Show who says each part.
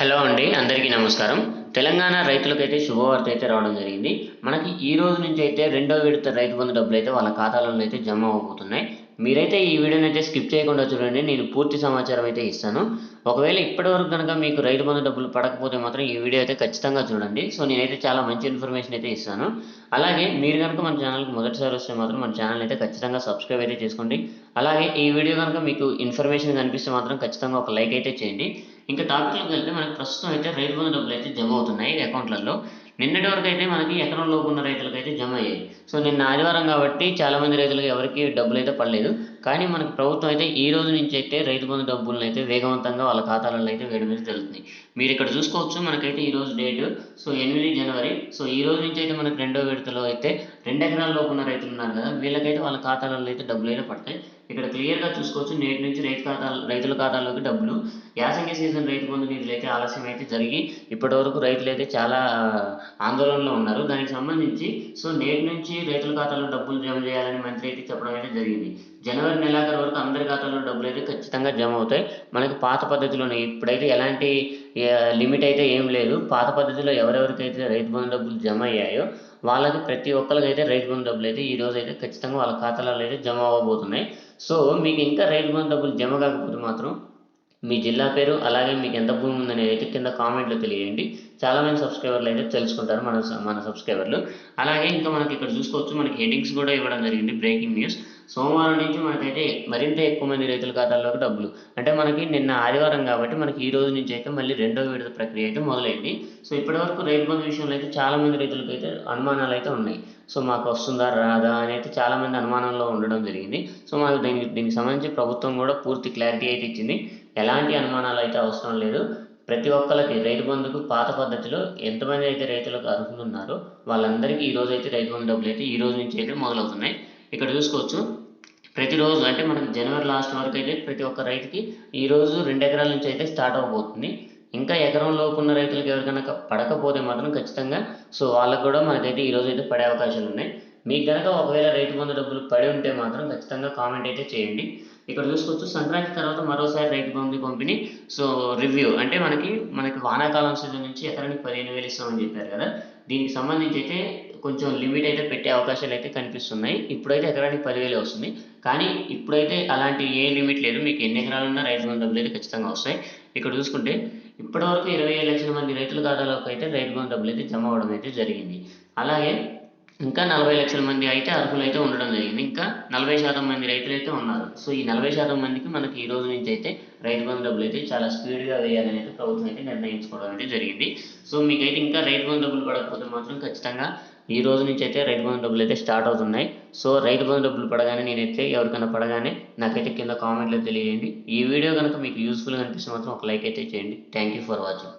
Speaker 1: Hello అండి అందరికీ నమస్కారం. తెలంగాణ రైతులకైతే శుభవార్త అయితే రావడం జరిగింది. మనకి ఈ రోజు నుంచి అయితే రెండో విడత రైతు బంధు డబ్బులు అయితే వాళ్ళ ఖాతాలలో అయితే జమ అవబోతున్నాయి. మీరైతే ఈ వీడియోని అయితే స్కిప్ చేయకుండా చూడండి నేను పూర్తి సమాచారం అయితే ఇస్తాను. ఒకవేళ ఇప్పటివరకు కనుక మీకు రైతు బంధు డబ్బులు పడకపోతే మాత్రం ఈ వీడియో అయితే ఖచ్చితంగా చూడండి. సో నేనైతే చాలా మంచి ఇన్ఫర్మేషన్ అయితే ఇస్తాను. అలాగే మీరు కనుక మన ఛానల్కి మొదటిసారి వస్తే మాత్రం మన ఛానల్ అయితే ఖచ్చితంగా సబ్స్క్రైబ్ అయితే చేసుకోండి. అలాగే ఈ వీడియో కనుక మీకు ఇన్ఫర్మేషన్ కనిపిస్తే మాత్రం ఖచ్చితంగా ఒక లైక్ అయితే చేయండి. ఇంకా టాపిక్లోకి వెళ్తే మనకి ప్రస్తుతం అయితే రైతు బంధు డబ్బులు అయితే జమ అవుతున్నాయి అకౌంట్లలో. నిన్నటి వరకు అయితే మనకి ఎకరం లోపు ఉన్న రైతులకు అయితే జమ అయ్యాయి. సో నిన్న ఆదివారం కాబట్టి చాలా మంది రైతులకు ఎవరికి డబ్బులు అయితే పడలేదు. కానీ మనకు ప్రభుత్వం అయితే ఈ రోజు నుంచి అయితే రైతు బంధు డబ్బులను అయితే వేగవంతంగా వాళ్ళ ఖాతాలలో అయితే వేయడం అనేది జరుగుతుంది. మీరు ఇక్కడ చూసుకోవచ్చు మనకైతే ఈ రోజు డేట్ సో ఎనిమిది జనవరి. సో ఈ రోజు నుంచి అయితే మనకు రెండో విడతలో అయితే రెండు ఎకరాల లోపు ఉన్న రైతులు ఉన్నారు కదా వీళ్ళకైతే వాళ్ళ ఖాతాలలో అయితే డబ్బులు అయితే పడతాయి. ఇక్కడ క్లియర్గా చూసుకోవచ్చు నేటి నుంచి రైతు ఖాతాలు రైతుల ఖాతాలోకి డబ్బులు. యాసంగి సీజన్ రైతు బంధు నిధులు అయితే ఆలస్యం అయితే జరిగి ఇప్పటి వరకు రైతులు అయితే చాలా ఆందోళనలో ఉన్నారు. దానికి సంబంధించి సో నేటి నుంచి రైతుల ఖాతాలో డబ్బులు జమ చేయాలని మంత్రి అయితే చెప్పడం అయితే జరిగింది. జనవరి నెలాఖరు వరకు అందరి ఖాతాలో డబ్బులు అయితే ఖచ్చితంగా జమ అవుతాయి. మనకి పాత పద్ధతిలోనే ఇప్పుడైతే ఎలాంటి లిమిట్ అయితే ఏం లేదు. పాత పద్ధతిలో ఎవరెవరికైతే రైతు బంధు డబ్బులు జమ అయ్యాయో వాళ్ళకి ప్రతి ఒక్కరికి అయితే రైతు బంధు డబ్బులు అయితే ఈ రోజు అయితే ఖచ్చితంగా వాళ్ళ ఖాతాలలో అయితే జమ అవ్వబోతున్నాయి. సో మీకు ఇంకా రైతు బంధు డబ్బులు జమ కాకపోతే మాత్రం మీ జిల్లా పేరు అలాగే మీకు ఎంత భూమి ఉందనేది అయితే కింద కామెంట్లో తెలియజేయండి. చాలామంది సబ్స్క్రైబర్లు అయితే తెలుసుకుంటారు మన మన సబ్స్క్రైబర్లు. అలాగే ఇంకా మనకి ఇక్కడ చూసుకోవచ్చు మనకి హెడ్డింగ్స్ కూడా ఇవ్వడం జరిగింది. Breaking news. సోమవారం నుంచి మనకైతే మరింత ఎక్కువ మంది రైతుల ఖాతాల్లోకి డబ్బులు. అంటే మనకి నిన్న ఆదివారం కాబట్టి మనకి ఈ రోజు నుంచి అయితే మళ్ళీ రెండో విడత ప్రక్రియ అయితే మొదలైంది. సో ఇప్పటివరకు రైతు బంధు విషయంలో అయితే చాలామంది రైతులకు అయితే అనుమానాలు అయితే ఉన్నాయి. సో మాకు వస్తుందా రాదా అని అయితే చాలామంది అనుమానంలో ఉండడం జరిగింది. సో మాకు దీనికి దీనికి సంబంధించి ప్రభుత్వం కూడా పూర్తి క్లారిటీ అయితే ఇచ్చింది. ఎలాంటి అనుమానాలు అయితే అవసరం లేదు. ప్రతి ఒక్కరికి రైతు బంధుకు పాత పద్ధతిలో ఎంతమంది అయితే రైతులకు అర్హులు ఉన్నారో వాళ్ళందరికీ ఈ రోజు అయితే రైతు బంధు డబ్బులు అయితే ఈ రోజు నుంచి అయితే మొదలవుతున్నాయి. ఇక్కడ చూసుకోవచ్చు. ప్రతిరోజు అంటే మనకి జనవరి లాస్ట్ వరకు అయితే ప్రతి ఒక్క రైతుకి ఈరోజు రెండు ఎకరాల నుంచి అయితే స్టార్ట్ అవబోతుంది. ఇంకా ఎకరం లోపు ఉన్న రైతులకు ఎవరికైనా పడకపోతే మాత్రం ఖచ్చితంగా సో వాళ్ళకు కూడా మనకైతే ఈరోజు అయితే పడే అవకాశాలు ఉన్నాయి. మీకు కనుక ఒకవేళ రైతు బంధు డబ్బులు పడి ఉంటే మాత్రం ఖచ్చితంగా కామెంట్ అయితే చేయండి. ఇక్కడ చూసుకోవచ్చు సంక్రాంతి తర్వాత మరోసారి రైతు బంధు పంపిణీ. సో రివ్యూ అంటే మనకి మనకి వానాకాలం సీజన్ నుంచి ఎకరానికి పదిహేను వేలు ఇస్తామని చెప్పారు కదా. దీనికి సంబంధించి అయితే కొంచెం లిమిట్ అయితే పెట్టే అవకాశాలు అయితే కనిపిస్తున్నాయి. ఇప్పుడైతే ఎకరానికి పదివేలు వస్తుంది. కానీ ఇప్పుడైతే అలాంటి ఏ లిమిట్ లేదు. మీకు ఎన్ని ఎకరాలు ఉన్నా రైతు బంధు డబ్బులు అయితే ఖచ్చితంగా వస్తాయి. ఇక్కడ చూసుకుంటే ఇప్పటివరకు ఇరవై ఏడు లక్షల మంది రైతుల ఖాతాలోకి అయితే రైతు బంధు డబ్బులు అయితే జమ అవ్వడం అయితే జరిగింది. అలాగే ఇంకా నలభై లక్షల మంది అయితే అర్హులు అయితే ఉండడం జరిగింది. ఇంకా నలభై శాతం మంది రైతులు అయితే ఉన్నారు. సో ఈ నలభై శాతం మందికి మనకి ఈ రోజు నుంచి అయితే రైతు బంధు డబ్బులు అయితే చాలా స్పీడ్గా వేయాలని అయితే ప్రభుత్వం అయితే నిర్ణయించుకోవడం అయితే జరిగింది. సో మీకైతే ఇంకా రైతు బంధు డబ్బులు పడకపోతే మాత్రం ఖచ్చితంగా ఈ రోజు నుంచి అయితే రైతు బంధు డబ్బులు అయితే స్టార్ట్ అవుతున్నాయి. సో రైతు బంధు డబ్బులు పడగానే నేనైతే ఎవరికైనా పడగానే నాకైతే కింద కామెంట్లో తెలియజేయండి. ఈ వీడియో కనుక మీకు యూస్ఫుల్గా అనిపిస్తే మాత్రం ఒక లైక్ అయితే చేయండి. Thank you for watching